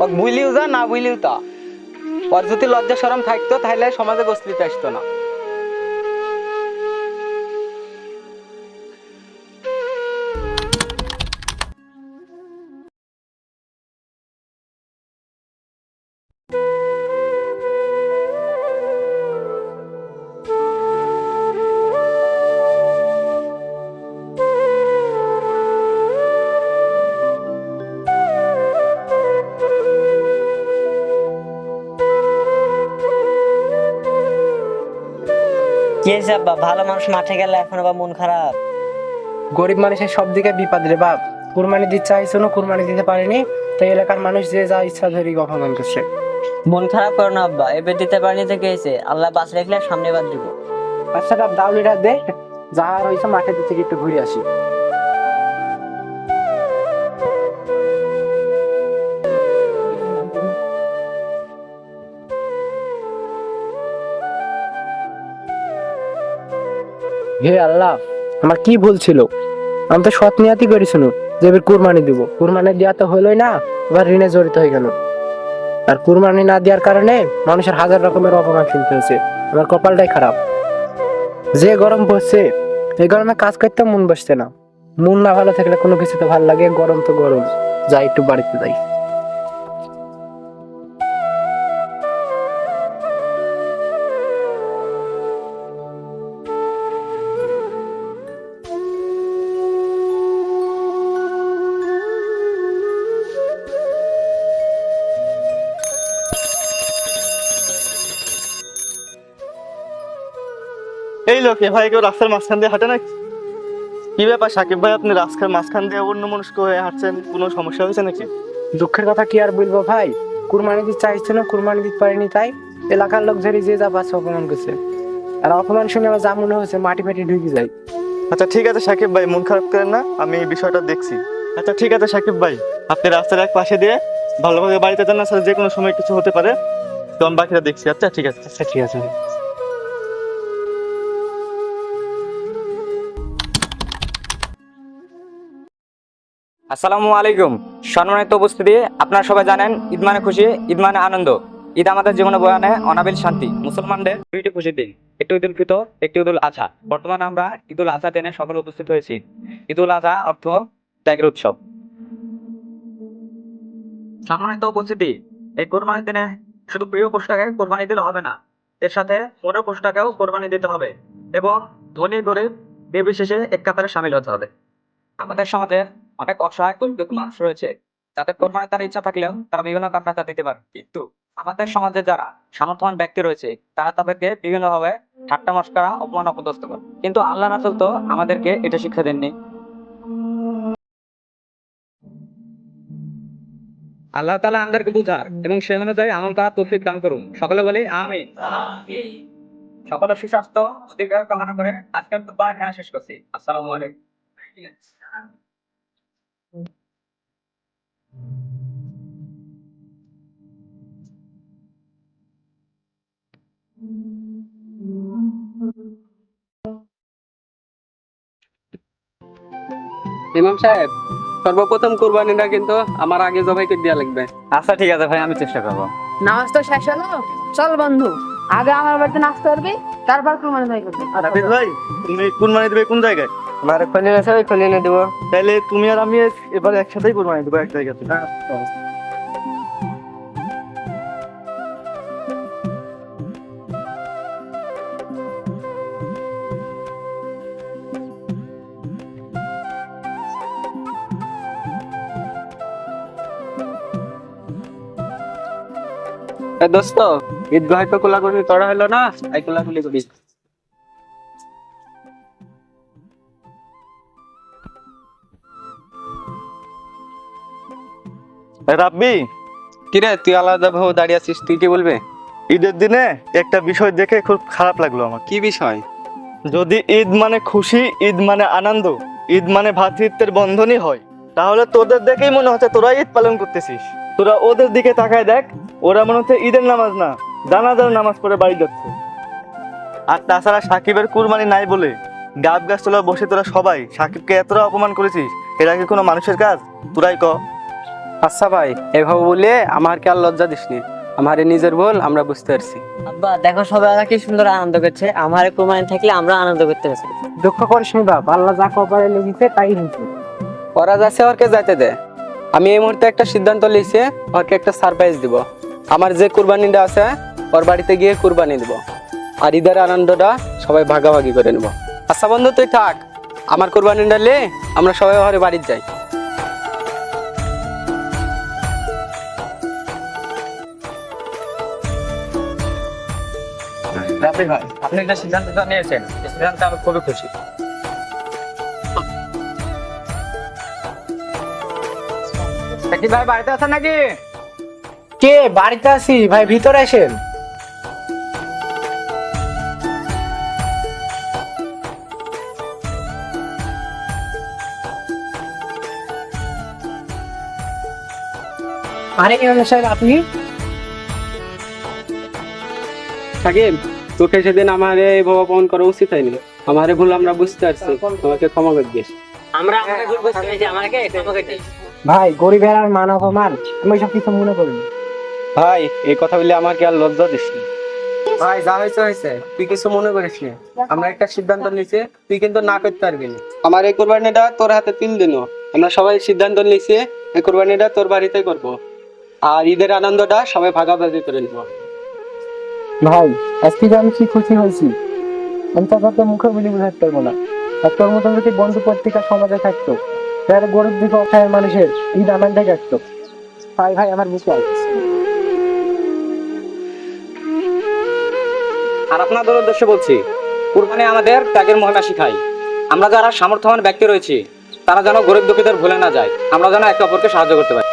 Okay বুঝলিও যা, না বুঝলিও তা। ওর যদি লজ্জা সরম থাকতো, তাহলে সমাজে গোসলিতে আসতো না। কি হয়েছে আব্বা ভালো মানুষ মাঠে গেলে এখন আবার মন খারাপ। গরিব মানুষের সব দিকে বিপদ রে বাপ। কুরবানি দিতে চাইছো না কুরবানি দিতে পারেনি। তাই এলাকার মানুষ যে যা ইচ্ছা ধরি অপমান করছে। মন খারাপ করো না আব্বা এবার দিতে পারেনি হয়েছে আল্লাহ বাস রাখলে সামনে বার দিব। আচ্ছা বাপ দাউলিটা দে যা রয়েছে মাঠে দিতে একটু ঘুরে আসি। হে আল্লাহ, আমার কি ভুল ছিল? আমি তো সৎ নিয়াতি করেছিল যে এবার কুরবানি দিব। কুরবানি দেওয়া তো হলোই না এবার ঋণে জড়িত হয়ে গেল। আর কুরবানি না দেওয়ার কারণে মানুষের হাজার রকমের অপমান শুনতে হয়েছে। আমার কপালটাই খারাপ। যে গরম পড়ছে, এই গরমে কাজ করতে মন বসছে না। মন না ভালো থাকলে কোনো কিছু তো ভালো লাগে, গরম তো গরম। যাই একটু বাড়িতে যাই। এই লোক এ ভাই কেউ রাস্তার মাঝখান দিয়ে হাঁটে নাকি? কি ব্যাপার সাকিব ভাই আপনি রাস্তার মাঝখান দিয়ে অন্য মনস্ক হয়ে হাঁটছেন কোনো সমস্যা হয়েছে নাকি? দুঃখের কথা কি আর বলব ভাই? কুরবানি দিতে কুরবানি দিতে পারেনি তাই এলাকার লোক ধরে যে যা পাচ্ছে অপমান করছে। আর অপমান শুনে আমার যা মনে হচ্ছে মাটি ফাটি ঢুকে যায়। আচ্ছা ঠিক আছে সাকিব ভাই মন খারাপ করেন না আমি এই বিষয়টা দেখছি। আচ্ছা ঠিক আছে সাকিব ভাই আপনি রাস্তার এক পাশে দিয়ে ভালোভাবে বাড়িতে যান না স্যার যে কোনো সময় কিছু হতে পারে। তো আমি বাকিটা দেখছি। আচ্ছা ঠিক আছে। আচ্ছা ঠিক আছে। আসসালামু আলাইকুম। সম্মানিত উপস্থিতি, আপনারা সবাই জানেন, ঈদ মানে খুশি, ঈদ মানে আনন্দ। ঈদ আমাদের জীবনে বয়ানে অনাবিল শান্তি। মুসলমানদের দুইটি খুশির দিন, একটি ঈদুল ফিতর, একটি ঈদুল আজহা বর্তমানে আমরা ঈদুল আজহা দিনে সকলে উপস্থিত হয়েছি। ঈদুল আজহা অর্থ ত্যাগের উৎসব। সম্মানিত উপস্থিতি, এই কোরবানির দিনে শুধু প্রিয় পোশাকে কোরবানি দিলে হবে না, এর সাথে পরের পোশাকেও কোরবানি দিতে হবে এবং ধনী গরিব নির্বিশেষে এক কাতারে সামিল হতে হবে। আমাদের সমাজে অনেক অসহায় গরিব মানুষ রয়েছে। যাদের কোরবানি তার ইচ্ছা থাকলেও তারা বিভিন্ন কারণে তা দিতে পারে। কিন্তু আমাদের সমাজে যারা সামর্থ্যবান ব্যক্তি রয়েছে তারা তাদেরকে বিভিন্নভাবে ঠাট্টা মস্করা অপমান অপদস্থ করে। কিন্তু আল্লাহ রাসুল তো আমাদেরকে এটা শিক্ষা দেননি। আল্লাহ তালা আমাদেরকে বুঝার এবং সে অনুযায়ী আমল করার তৌফিক দান করুন। সকলে বলি আমি সকলের সুস্বাস্থ্য অধিকার কামনা করে আজকের দুবার এখানে শেষ করছি। আসসালামু আলাইকুম। ইমাম সাহেব সর্বপ্রথম কোরবানিটা কিন্তু আমার আগে জবাইকে দেওয়া লাগবে। আচ্ছা ঠিক আছে ভাই আমি চেষ্টা করব। নামাজ তো শেষ হলো। চল বন্ধু আগে আমার বাড়িতে নাচতে পারবি তারপর কুরবানি ভাই করবি। রাফিজ ভাই তুমি কুরবানি দেবে কোন জায়গায়? আমার খলিল আছে ওই খলিলে দেবো। তাহলে তুমি আর আমি এবার একসাথেই কুরবানি দেবো এক জায়গাতে দোস্ত ঈদগাহ তো কোলাকুলি করা হলো না এই কোলাকুলি করি রাব্বি। কিরে তুই আলাদা ভাবে দাঁড়িয়ে আছিস তুই কি বলবে? ঈদের দিনে একটা বিষয় দেখে খুব খারাপ লাগল আমার কি বিষয়? যদি ঈদ মানে খুশি ঈদ মানে আনন্দ ঈদ মানে ভ্রাতৃত্বের বন্ধনই হয় তাহলে তোদের দেখেই মনে হচ্ছে তোরা ঈদ পালন করতেছিস। তোরা ওদের দিকে তাকায় দেখ ওরা মনে হচ্ছে ঈদের নামাজ না জানাজার নামাজ পড়ে বাড়ি যাচ্ছে। আর তাছাড়া সাকিবের কুরবানি নাই বলে গাব গাছ তোলা বসে তোরা সবাই সাকিবকে এতটা অপমান করেছিস এটা কি কোনো মানুষের কাজ? তোরাই ক। আচ্ছা ভাই এভাবে বলে আমাকে আর লজ্জা দিসনি আমার নিজের ভুল আমরা বুঝতে পারছি। আব্বা দেখো সবাই ওরা কি সুন্দর আনন্দ করছে। আমার কোরবানি থাকলে আমরা আনন্দ করতে পারছি। দুঃখ করিস নি বাপ আল্লাহ যা কপালে লেগেছে তাই হয়েছে। ওরা যাচ্ছে ওরকে যাইতে দে। আমি এই মুহূর্তে একটা সিদ্ধান্ত লিখছি ওকে একটা সারপ্রাইজ দিব। আমার যে কুরবানিটা আছে ওর বাড়িতে গিয়ে কুরবানি দিব। আর ঈদের আনন্দটা সবাই ভাগাভাগি করে নেব। আচ্ছা বন্ধু তুই থাক। আমার কুরবানিটা লে আমরা সবাই ঘরে বাড়িতে যাই। রাফি ভাই আপনি একটা সিদ্ধান্ত নিয়েছেন এই সিদ্ধান্তে আমি খুবই খুশি। কি ভাই বাড়িতে আছেন নাকি? কে বাড়িতে আছি। ভাই ভিতরে আসেন। আরে ইমাম সাহেব আপনি? সাকিব তোকে সেদিন আমার এইভাবে অপমান করা উচিত হয়নি। আমার ভুল আমরা বুঝতে পারছি। তোমাকে ক্ষমা করে দিস। আমরা আমাকে ভুল বুঝতে পেরেছি আমাকে ক্ষমা করে দিস। ভাই গরিবের আর মান অপমান আমি সব কিছু মনে করিনি ভাই এই কথা বলে আমাকে আর লজ্জা দিস ভাই যা হয়েছে হয়েছে। তুই কিছু মনে করিস না। আমরা একটা সিদ্ধান্ত নিয়েছি তুই কিন্তু না করতে পারবি না। আমার এই কোরবানিটা তোর হাতে তিন দিনও। আমরা সবাই সিদ্ধান্ত নিয়েছি এই কোরবানিটা তোর বাড়িতে করব। আর ঈদের আনন্দটা সবাই ভাগাভাগি করে নেব। ভাই, আজকে যে আমি কি খুশি হয়েছি? আমি তো আপনার মুখে বলি বোঝাতে পারব না। আর তোর মতন যদি বন্ধু পত্রিকা সমাজে থাকতো তাহলে গরিব দিকে অসহায় মানুষের ঈদ আনন্দে কাটতো ভাই ভাই আমার বিশাল আর আপনাদের উদ্দেশ্যে বলছি, কুরবানি আমাদের ত্যাগের মহিমা শিখাই আমরা যারা সামর্থ্যবান ব্যক্তি রয়েছি, তারা যেন গরিব দুঃখীদের ভুলে না যায়। আমরা যেন একে অপরকে সাহায্য করতে পারি।